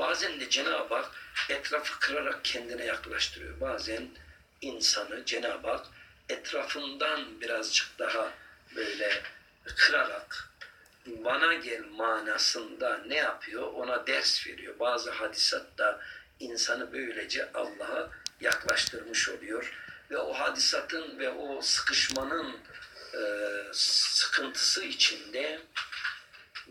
Bazen de Cenab-ı Hak etrafı kırarak kendine yaklaştırıyor. Bazen insanı Cenab-ı Hak etrafından birazcık daha böyle kırarak bana gel manasında ne yapıyor? Ona ders veriyor. Bazı hadisat da insanı böylece Allah'a yaklaştırmış oluyor. Ve o hadisatın ve o sıkışmanın e, sıkıntısı içinde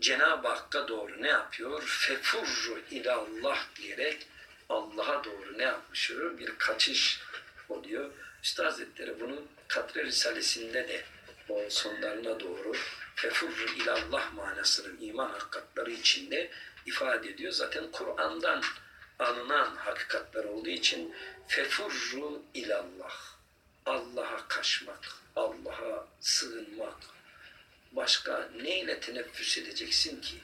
Cenab-ı Hakk'a doğru ne yapıyor? Fefurru ilallah diyerek Allah'a doğru ne yapmış oluyor? Bir kaçış oluyor. Üstad Hazretleri bunu Katre Risalesi'nde de o sonlarına doğru fefurru ilallah manasının iman hakikatları içinde ifade ediyor. Zaten Kur'an'dan alınan hakikatler olduğu için fefurru ilallah. Allah'a kaçmak, Allah'a sığınmak. Başka neyle teneffüs edeceksin ki?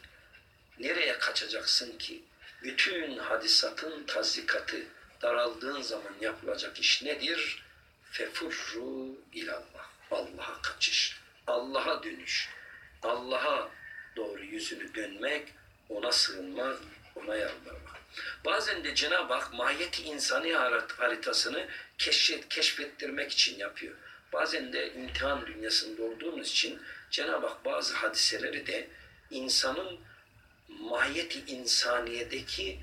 Nereye kaçacaksın ki? Bütün hadisatın tazikatı daraldığın zaman yapılacak iş nedir? Fefurru ilallah. Allah'a kaçış. Allah'a dönüş. Allah'a doğru yüzünü dönmek, ona sığınmak, ona yalvarmak. Bazen de Cenab-ı Hak mahiyeti insani harit- haritasını keşfet, keşfettirmek için yapıyor. Bazen de imtihan dünyasında olduğumuz için Cenab-ı Hak bazı hadiseleri de insanın mahiyeti insaniyedeki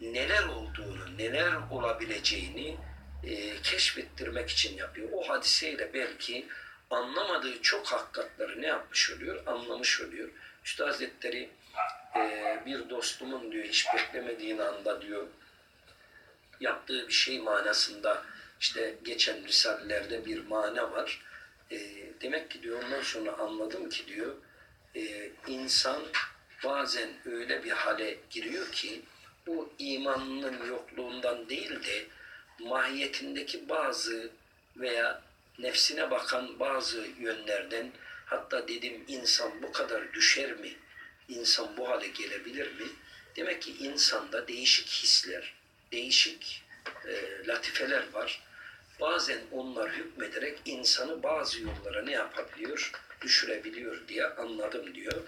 neler olduğunu, neler olabileceğini e, keşfettirmek için yapıyor. O hadiseyle belki anlamadığı çok hakikatleri ne yapmış oluyor? Anlamış oluyor. Üstad Hazretleri e, bir dostumun diyor hiç beklemediğin anda diyor yaptığı bir şey manasında işte geçen risalelerde bir mana var. E, demek ki diyor ondan sonra anladım ki diyor e, insan bazen öyle bir hale giriyor ki bu imanının yokluğundan değil de mahiyetindeki bazı veya nefsine bakan bazı yönlerden hatta dedim insan bu kadar düşer mi? İnsan bu hale gelebilir mi? Demek ki insanda değişik hisler, değişik e, latifeler var. Bazen onlar hükmederek insanı bazı yollara ne yapabiliyor? Düşürebiliyor diye anladım diyor.